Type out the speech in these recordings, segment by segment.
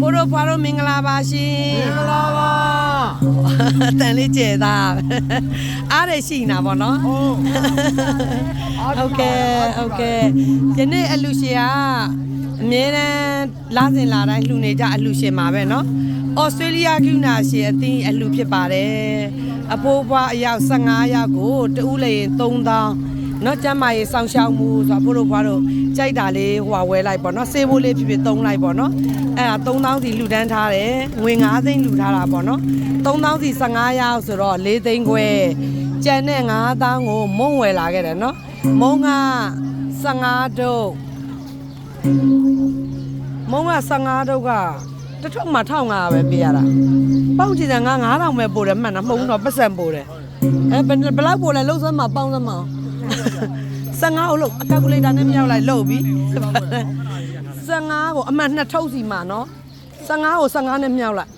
ဘိုးတို့ဘွားတို့မင်္ဂလာပါရှင်မင်္ဂလာပါတန်လေးကျဲသားအားရရှိနေတာပေါ့နော်ဟုတ်ကဲ့ဟုတ်ကဲ့ယနေ့အလူရှင်ကအမြဲတမ်းလာစဉ်လာတိုင်းလှူနေကြအလူရှင်ပါပဲနော်ဩစတြေးလျကုနာရှင်အသင်းအလူဖြစ်ပါတယ်အဖိုးဘွားအယောက်15ယောက်ကိုတူးလျင်3000 နော်ကျမ်းမာရေးစောင့်ရှောက်မှုဆိုတော့ဘို့တို့ဘွားတို့ကြိုက်တာလေးဟိုဟာဝဲလိုက်ပေါ့နော်စေးဖို့လေးဖြစ်ဖြစ်သုံးလိုက်ပေါ့နော်အဲ့ဒါ3000စီလှူဒန်းထားတယ်ငွေ9သိန်းလှူထားတာပေါ့နော်3000စီ15ရောက်ဆိုတော့4သိန်းခွဲကျန်တဲ့9000ကိုမုံဝယ်လာခဲ့တယ်နော်မုံက15ဒုတ်မုံက15ဒုတ်ကတထုပ်မှာ1500ပဲပေးရတာပေါ့ကြည်စံက9000ပဲပို့တယ်မှန်တာမဟုတ်ဘူးတော့ပတ်စံပို့တယ်အဲဘယ်လောက်ပို့လဲလုံးစမ်းမှာပေါင်းစမ်းမှာ အောင်15ကိုလို့အကယ်ကူလေတာနဲ့မြောက်လိုက်လို့ပြီ15ကိုအမှန်နှစ်ထုပ်စီမှာနော်15ကို15နဲ့မြောက်လိုက်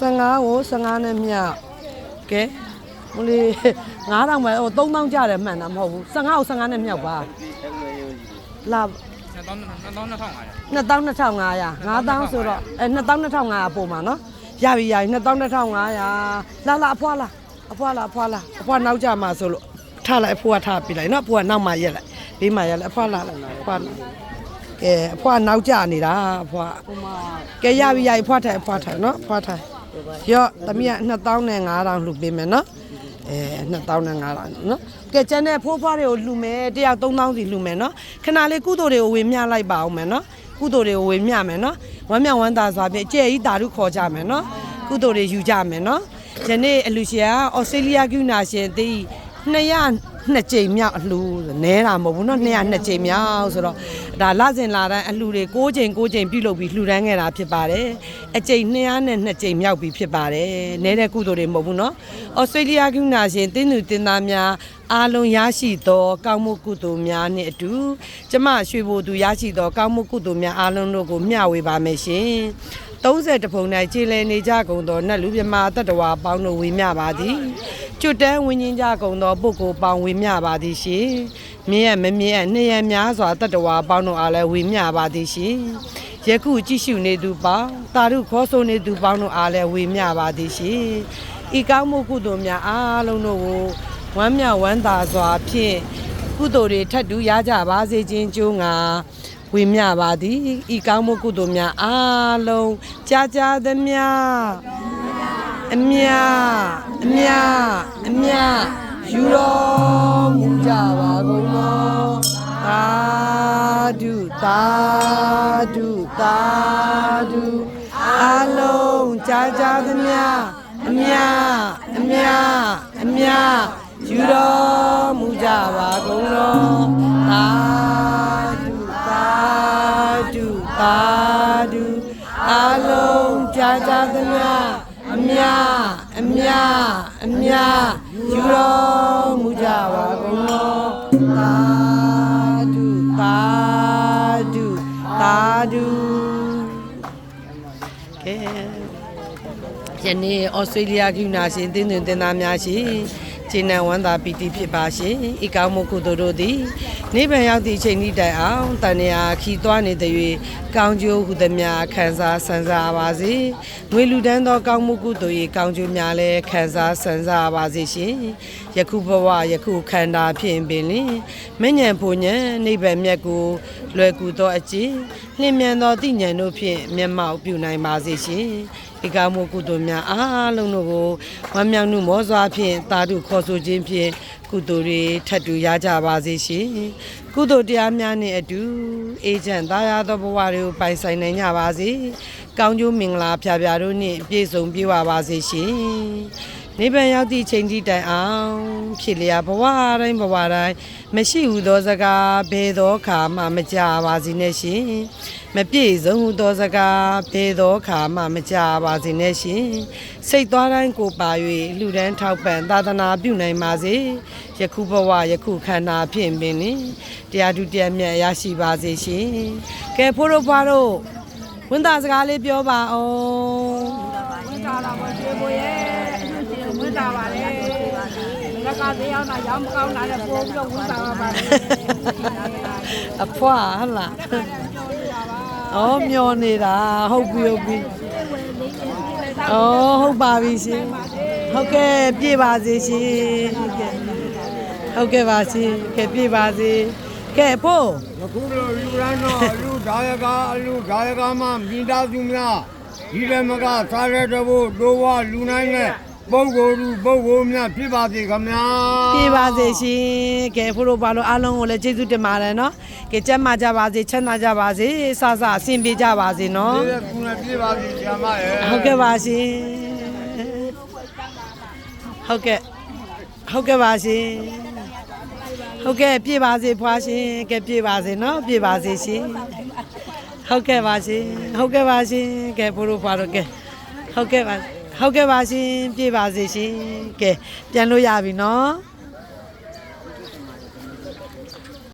15ကို15နဲ့မြောက်ကဲဟိုလေ9000ပဲဟို3000ကျတယ်မှန်တာမဟုတ်ဘူး15ကို15နဲ့မြောက်ပါလာ2000 2500 22,500 9000ဆိုတော့အဲ22,500ပို့မှာနော်ရပြီရပြီ22,500လာလာအဖွားလာ အဖွားလာအဖွားလာအဖွားနောက်ကြမှာဆိုလို့ထားလိုက်အဖွားထားပြလိုက်နော်အဖွားနောက်မှရက်လိုက်ဘေးမှာရက်လိုက်အဖွားလာအဖွားလာကဲအဖွားနောက်ကြနေတာအဖွားကဲရပြီရပြီအဖွားထိုင်အဖွားထိုင်နော်အဖွားထိုင်ရော့သမီးက2000နဲ့9000လှူပေးမယ်နော်အဲ2500နော်ကဲကျန်တဲ့ဖိုးဖွားတွေကိုလှူမယ်တယောက်3000စီလှူမယ်နော်ခဏလေးကုသိုလ်တွေကိုဝေမျှလိုက်ပါအောင်မယ်နော်ကုသိုလ်တွေကိုဝေမျှမယ်နော်ဝမ်းမြောက်ဝမ်းသာစွာဖြင့်ကြဲ့ဤတာရုခေါ်ကြမယ်နော်ကုသိုလ်တွေယူကြမယ်နော် ယနေ့အလူရှင်ကဩစတြေးလျကယူနာရှင်သိ200နှစ်ကြိမ်မြောက်အလှူနဲတာမဟုတ်ဘူးเนาะ200နှစ်ကြိမ်မြောက်ဆိုတော့ဒါလစဉ်လာတိုင်းအလှူတွေ6ကြိမ်6ကြိမ်ပြုလုပ်ပြီးလှူဒန်းခဲ့တာဖြစ်ပါတယ်အကြိမ်200နဲ့2ကြိမ်မြောက်ပြီးဖြစ်ပါတယ်နဲတဲ့ကုသိုလ်တွေမဟုတ်ဘူးเนาะဩစတြေးလျကယူနာရှင်တင်းသူတင်းသားများအားလုံးရရှိသောကောင်းမှုကုသိုလ်များနှင့်အတူကျမရွှေဘိုသူရရှိသောကောင်းမှုကုသိုလ်များအားလုံးတို့ကိုမျှဝေပါမယ်ရှင် 30တဖုံ၌ခြေလည်နေကြကုန်သောနတ်လူမြမာတတ္တဝါပေါင်းတို့ဝေမျှပါသည်ကျွတ်တန်းဝင်းချင်းကြကုန်သောပုဂ္ဂိုလ်ပေါင်းဝေမျှပါသည်ရှင်မြင့်ရမမြင့်ရနှစ်ရများစွာတတ္တဝါပေါင်းတို့အားလည်းဝေမျှပါသည်ရှင်ယခုကြည့်ရှုနေသူပေါင်းတာရုခေါ်ဆိုနေသူပေါင်းတို့အားလည်းဝေမျှပါသည်ရှင်ဤကောင်းမှုကုသိုလ်များအားလုံးတို့ကိုဝမ်းမြောက်ဝမ်းသာစွာဖြင့်ကုသိုလ်တွေထပ်တူရကြပါစေခြင်းကြိုးငါ ဝေမျှပါသည်ဤကောင်းမှုကုသိုလ်များအားလုံးကြာကြာသမျှအမြအမြအမြယူတော်မူကြပါကုန်သောသာဓုသာဓုသာဓုအားလုံးကြာကြာသမျှအမြအမြအမြယူတော်မူကြပါကုန်သောသာ အမြအမြယူတော်မူကြပါကုန်သောသာဓုသာဓုသာဓုကဲယနေ့ဩစတြေးလျကယူနာရှင်တင်းတွင်တင်သားများရှ င်ခြေနံဝမ်းသာပီတိဖြစ်ပါရှင်ဤကောင်းမှုကုသိုလ်တို့သည်နိဗ္ဗာန်ရောက်သည့်အချိန်ဤတိုင်အောင်တန်ရာခီသွားနေသည်၍ကောင်းကျိုးဟုသည်များခံစားဆန်းစားပါစေငွေလူတန်းသောကောင်းမှုကုသိုလ်၏ကောင်းကျိုးများလည်းခံစားဆန်းစားပါစေရှင်ယခုဘဝယခုခန္ဓာဖြင့်ပင်လင်မဉ္ဇဉ်ဖို့ဉဏ်နိဗ္ဗာန်မြတ်ကိုလွယ်ကူသောအကျင့်လျင်မြန်သောတိဉဏ်တို့ဖြင့်မျက်မှောက်ပြုနိုင်ပါစေရှင် ဤကောင်းမှုကုသိုလ်များအားလုံးတို့ကိုဝမ်းမြောက်မှုမောစွာဖြင့်တာဓုခေါ်ဆိုခြင်းဖြင့်ကုသိုလ်တွေထပ်တူရကြပါစေရှင်ကုသိုလ်တရားများနှင့်အတူအေဂျင့်သားရသောဘဝတွေကိုပိုင်ဆိုင်နိုင်ကြပါစေကောင်းကျိုးမင်္ဂလာဖျားဖျားတို့နှင့်ပြည့်စုံပြည့်ဝပါစေရှင် နိဗ္ဗာန်ရောက်သည့်ချိန်ကြီးတိုင်အောင်ဖြစ်လျာဘဝတိုင်းဘဝတိုင်းမရှိဟုသောစကားဘယ်သောအခါမှမကြပါစေနဲ့ရှင်မပြည့်စုံဟုသောစကားဘယ်သောအခါမှမကြပါစေနဲ့ရှင်စိတ်သွားတိုင်းကိုပါ၍လူဒန်းထောက်ပံ့သာသနာပြုနိုင်ပါစေယခုဘဝယခုခန္ဓာဖြင့်ပင်လင်တရားသူတရားမြတ်ရရှိပါစေရှင်ကဲဖိုးတို့ဖွားတို့ဝန်သားစကားလေးပြောပါအောင်ဝင်တာလာမကျေမရဲ့ ဝင်တာပါလေလက်ကတရားနာရောင်းမကောင်းတာလည်းပို့ပြီးတော့ဝင်တာပါလေအဖွားဟတ်လားပြောရပါဩမျောနေတာဟုတ်ပြီဟုတ်ပြီဩဟုတ်ပါပြီရှင်ဟုတ်ကဲ့ပြည့်ပါစေရှင်ကဲဟုတ်ကဲ့ပါရှင်ကဲပြည့်ပါစေကဲဖို့အခုလိုလူရန်တော့အလူဒါယကအလူဒါယကမှမိသားစုများဒီလည်းမကစားရတဲ့ဘို့ဒိုးဝလူနိုင်နဲ့ ပုဂ္ဂိုလ်လူပုဂ္ဂိုလ်များဖြစ်ပါစေခင်ဗျာပြည့်ပါစေရှင်ကဲဖို့တို့ဘာလို့အားလုံးကိုလည်းကျေးဇူးတင်ပါတယ်နော်ကဲကျမ်းမာကြပါစေချမ်းသာကြပါစေစစအဆင်ပြေကြပါစေနော်ဒီလည်းကုနဲ့ပြပါစေဆရာမရဲ့ဟုတ်ကဲ့ပါရှင်ဟုတ်ကဲ့ဟုတ်ကဲ့ပါရှင်ဟုတ်ကဲ့ပြည့်ပါစေဖွာရှင်ကဲပြည့်ပါစေနော်ပြည့်ပါစေရှင်ဟုတ်ကဲ့ပါရှင်ဟုတ်ကဲ့ပါရှင်ကဲဘိုးတို့ဖွာတို့ကဲဟုတ်ကဲ့ပါ ဟုတ်ကဲ့ပါရှင်ပြည့်ပါစေရှင်ကဲပြန်လို့ရပြီနော်